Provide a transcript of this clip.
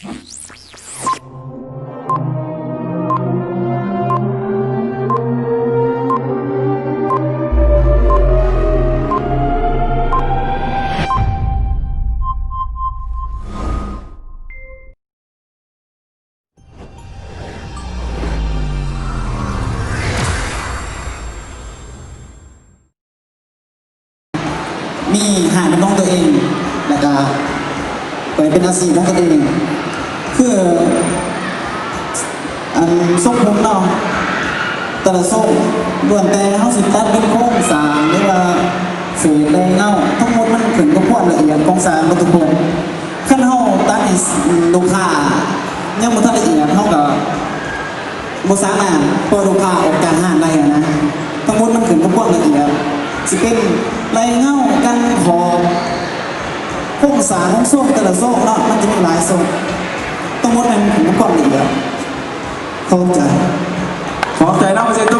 มีหาเป็นของตัวเองแล้วก็เปิดเป็นอาชีพของตัวเอง คืออันส่งผมเนาะแต่ละส่งล้วนแต่เฮาสิตัดเป็นโครงสางหรือว่าเศษแรงเงาทั้งหมดมันขึ้นกับความละเอียดของสางวัตถุพงขั้นเฮาตัดให้ลูกค้ายังบ่ทันละเอียดเฮาก็บสามารถเปิดลูกค้าออกจากห้างได้นะทั้งหมดมันขึ้นกับความละเอียดสิเป็นลายเงากันขอบโครงสางของโซ่แต่ละโซ่เนาะมันจะมีหลายโซ่ทั้งหม ดมันขึ้นกับความเอียดเข้าใจขอบใจนะมาเซ็นตัว